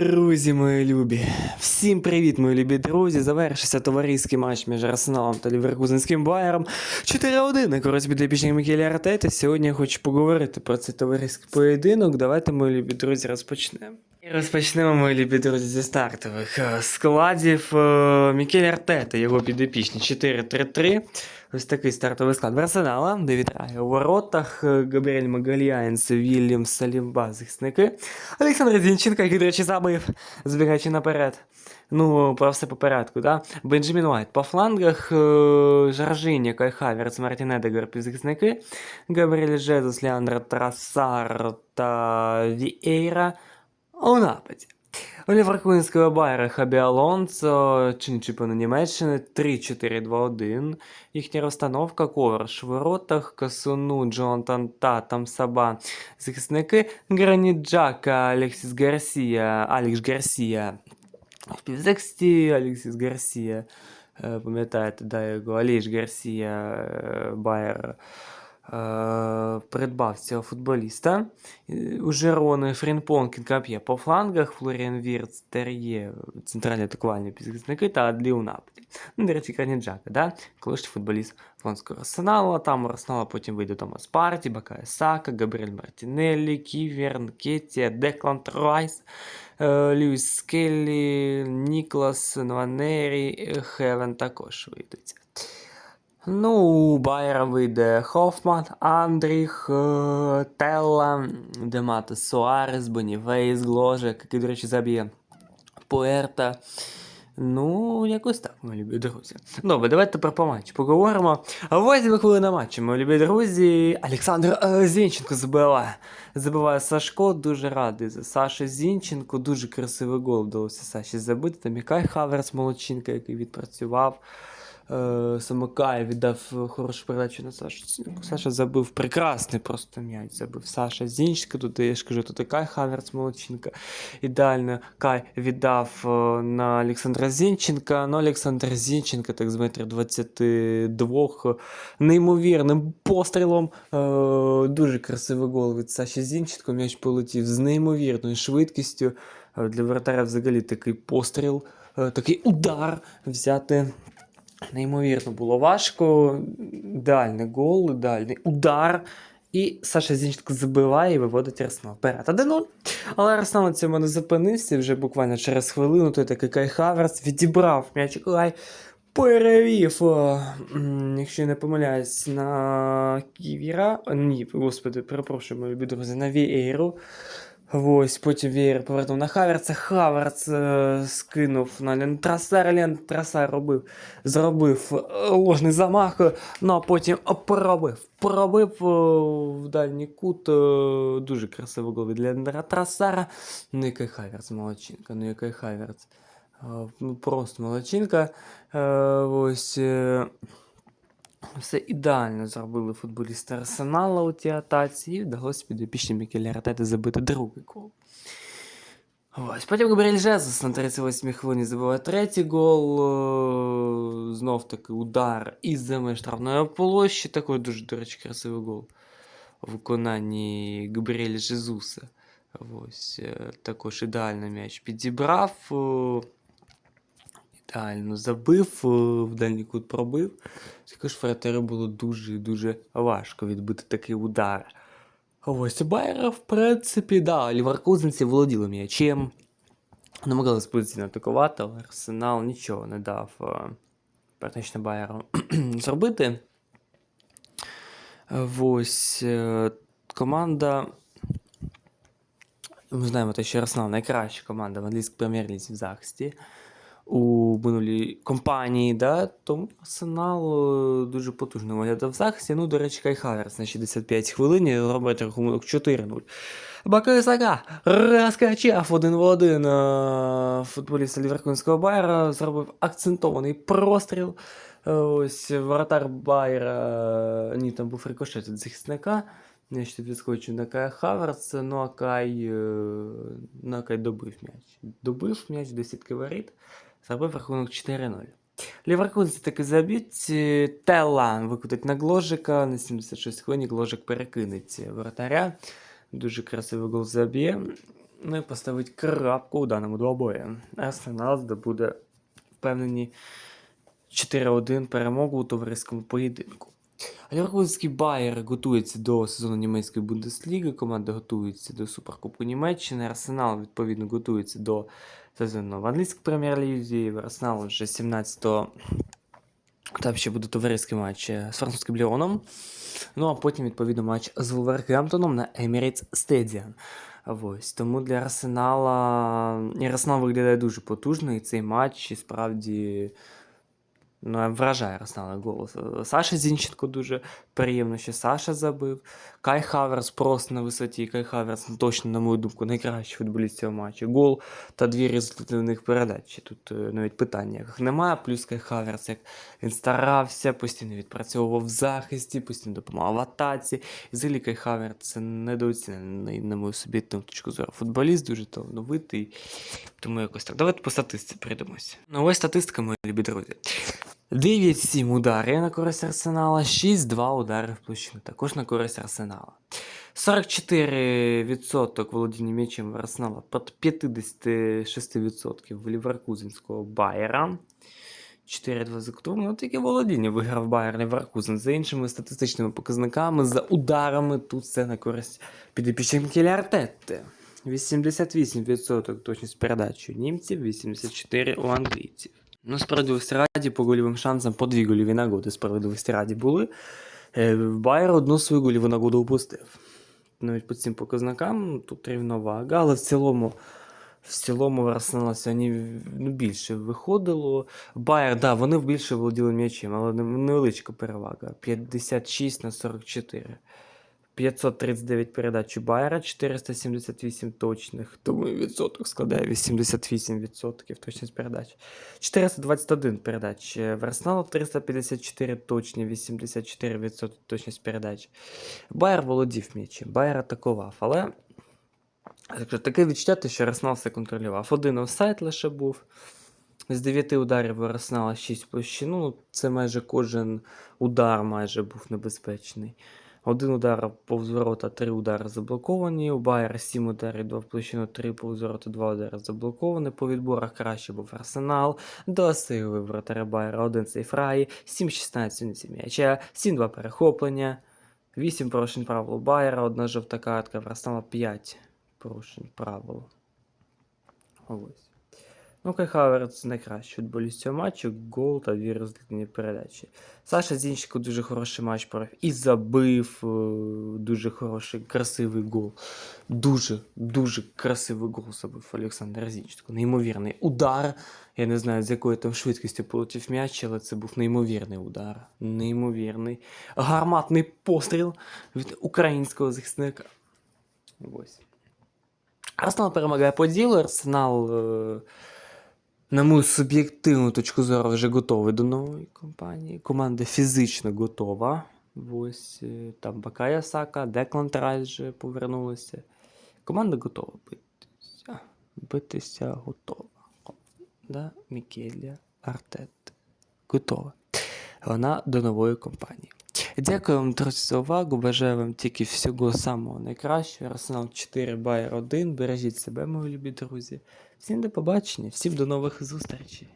Друзі, мої любі, всім привіт, мої любі друзі. Завершився товариський матч між Арсеналом та Ліверкузенським Байером. 4-1 на користь підопічних Мікелі Артети. Сьогодні я хочу поговорити про цей товариський поєдинок. Давайте, мої любі друзі, розпочнемо. І розпочнемо, мої любі друзі, зі стартових е, складів е, Мікелі Артети, його підопічні 4-3-3. Ось такий стартовий склад в Арсенала, де вітає у воротах е, Габріель Магаліанс, Вільям Салімба, захисники. Олександр Зінченко, який, до речі, забив, збігаючи наперед. Ну, про все по порядку, да? Бенджамін Уайт по флангах, е, Жаржиня, Кай Хаверц, Мартін Едегар, півзахисники, Габріель Жезус, Леандро Трасар та Віейра у нападі. У Ліверкузенського Байера Хабі Алонсо, чин Німеччини 3-4-2-1. Їхня розстановка Коварш в воротах, Касуну, Джонатан та Тамсаба. Захисники Граніт Джака, Алексіс Гарсія, Алекс Гарсія. В півзахисті Алексіс Гарсія. Е, Пам'ятаєте, да, його Аліш Гарсія е, Байер придбав цього футболіста. Е, У Жерони Фрінпон Кінкап'є по флангах, Флоріан Вірц, Тер'є, центральні атакувальні півзахисники та Адлі у нападі. Ну, до речі, Граніт Джака, да? колишній футболіст Фланського Арсенала, там Арсенала потім вийде Томас Парті, Бакая Сака, Габріель Мартінеллі, Ківерн, Кетія, Декланд Райс, е, Льюіс Скеллі, Ніклас, Нванері, Хевен також вийдуть. Ну, Байера вийде Хофман, Андріх, е, Телла, Демата Суарес, Бонівейс, Гложек, який, до речі, заб'є Пуерта. Ну, якось так, мої любі друзі. Добре, давайте тепер по матчу поговоримо. Восьми хвилина матчу, мої любі друзі. Олександр е, Зінченко забиває. Забиває Сашко, дуже радий за Сашу Зінченко. Дуже красивий гол вдалося Саші забити. Там і Хаверс молодчинка, який відпрацював. Е, Самокай віддав хорошу передачу на Сашу Саша забив прекрасний просто м'яч. Забив Саша Зінченко. Тут я ж кажу, тут і Кай Хаверс молодчинка. Ідеально Кай віддав е, на Олександра Зінченка. Ну, Олександр Зінченко, так з метрів 22, е, неймовірним пострілом. Е, Дуже красивий гол від Саші Зінченко. М'яч полетів з неймовірною швидкістю. Для вратаря взагалі такий постріл, такий удар взяти. Неймовірно було важко. Ідеальний гол, ідеальний удар. І Саша Зінченко забиває і виводить Арсенал. Вперед 1-0. Але Арсенал на цьому не зупинився. Вже буквально через хвилину той такий Кай Хаверс відібрав м'яч Кай. Перевів, о, якщо я не помиляюсь, на Ківіра. Ні, господи, перепрошую, мої друзі, на Вієру. Ось, потім Вієр повернув на Хаверца. Хаверц е, скинув на Лен Трасар. Трасар робив, зробив е, ложний замах, е, ну а потім пробив. Пробив е, в дальній кут. дуже красивий гол від Лендера Трасара. Ну який Хаверц, молодчинка, ну який Хаверц. Просто молодчинка. Ось. Е, все ідеально зробили футболісти Арсенала у тій атаці, і вдалося підопічні Мікелі Артети забити другий гол. Ось, потім Габріель Жезус на 38-й хвилині забиває третій гол. е, Знов таки удар із земи штрафної площі. Такий дуже, до речі, красивий гол у виконанні Габріеля Жезуса. Ось, е, також ідеально м'яч підібрав. Ідеально забив, е, в дальній кут пробив. Також Фретеру було дуже і дуже важко відбити такий удар. Ось у Байера, в принципі, да, ліверкузенці володіли м'ячем. Намагалися позиційно атакувати, але Арсенал нічого не дав е, практично Байеру зробити. Ось е, команда. Ми знаємо, те, що Арсенал найкраща команда в англійській прем'єр-лізі в захисті у минулій компанії, да, тому Арсенал е, дуже потужно виглядав в захисті. Ну, до речі, Кай Хаверс на 65 хвилині робить рахунок 4-0. Бакай Сага розкачав один в один е, футболіста Ліверкунського Байера, зробив акцентований простріл. Е, Ось воротар Байера, ні, там був рикошет від захисника. Я ще відскочив на Кая Хаверса, ну а Кай, ну, а Кай добив м'яч. Добив м'яч до сітки воріт, зробив рахунок 4-0. Ліверкузці таки заб'ють. е, Телла викотить на Гложика. На 76 хвилині Гложик перекинеться воротаря. Дуже красивий гол заб'є. Ну і поставити крапку у даному двобої. Арсенал здобуде впевнені 4-1 перемогу у товариському поєдинку. Леркузький Байер готується до сезону німецької Бундесліги, команда готується до Суперкубку Німеччини, Арсенал, відповідно, готується до сезону в англійській прем'єр-лізі. Арсенал вже 17-го там ще буде товариський матч з французьким Ліоном. Ну а потім, відповідно, матч з Вулвергемптоном на Emirates Stadium. Ось. Тому для Арсенала. Арсенал виглядає дуже потужно, і цей матч і справді. Ну, вражає Арсенал голос. Саша Зінченко дуже приємно, що Саша забив. Кай Хаверс просто на висоті. Кай Хаверс, точно, на мою думку, найкращий футболіст цього матчу. Гол та дві результативних передачі. Тут е, навіть питання немає. Плюс Кай Хаверс, як він старався, постійно відпрацьовував в захисті, постійно допомагав в атаці. І взагалі Кай Хаверс це недооцінений, на мою суб'єктивну точку зору. Футболіст дуже талановитий. Тому якось так. Давайте по статистиці прийдемося. Ну, ось статистика, мої любі друзі. 9-7 ударів на користь Арсенала, 6-2 удари в площину, також на користь Арсенала. 44% володіння м'ячем в Арсенала проти 56% в Ліверкузенського Байера. 4-2 за котом. Ну, таке володіння виграв Байер Ліверкузен. За іншими статистичними показниками, за ударами, тут це на користь підопічних Мікеля Артетти. 88% точність передачі у німців, 84% у англійців. Ну, справедливості раді, по гольовим шансам по дві гольові нагоди справедливості раді були. Е, Байер одну свою гольову нагоду упустив. Навіть по цим показникам тут рівновага, але в цілому. В цілому Арсенала сьогодні ну, більше виходило. Байер, да, вони більше володіли м'ячем, але невеличка перевага. 56 на 44. 539 передач у Байера, 478 точних, тому відсоток складає 88% точність передач. 421 передач е, в Арсеналу, 354 точні, 84% точність передач. Байер володів м'ячем, Байер атакував, але так таке відчуття, що Арсенал все контролював. Один офсайд лише був. З 9 ударів Арсенала 6 в площину. Ну, Це майже кожен удар майже був небезпечний. Один удар повз ворота, три удари заблоковані. У Байера 7 ударів, 2 в площину, 3 повз ворота, 2 удари заблоковані. По відборах краще був Арсенал. До сили вратаря Байера 1 сейфраї, 7-16 униці м'яча, 7-2 перехоплення, 8 порушень правил Байера, одна жовта картка, в Арсенала 5 порушень правил. Ось. Ну, Кай Хаверц найкращий футболіст цього матчу, гол та дві результативні передачі. Саша Зінченко дуже хороший матч провів і забив е, дуже хороший, красивий гол. Дуже, дуже красивий гол забив Олександр Зінченко. Неймовірний удар. Я не знаю, з якою там швидкістю полетів м'яч, але це був неймовірний удар. Неймовірний. Гарматний постріл від українського захисника. Ось. Арсенал перемагає по ділу. Арсенал, е, на мою суб'єктивну точку зору, вже готовий до нової компанії. Команда фізично готова. Ось е, там Бакая Сака, Деклан Райс вже повернулися. Команда готова битися. Битися готова. Да? Мікеля Артет. Готова. Вона до нової компанії. Дякую вам, друзі, за увагу. Бажаю вам тільки всього самого найкращого. Арсенал 4 Байер 1. Бережіть себе, мої любі друзі. Всім до побачення, всім до нових зустрічей.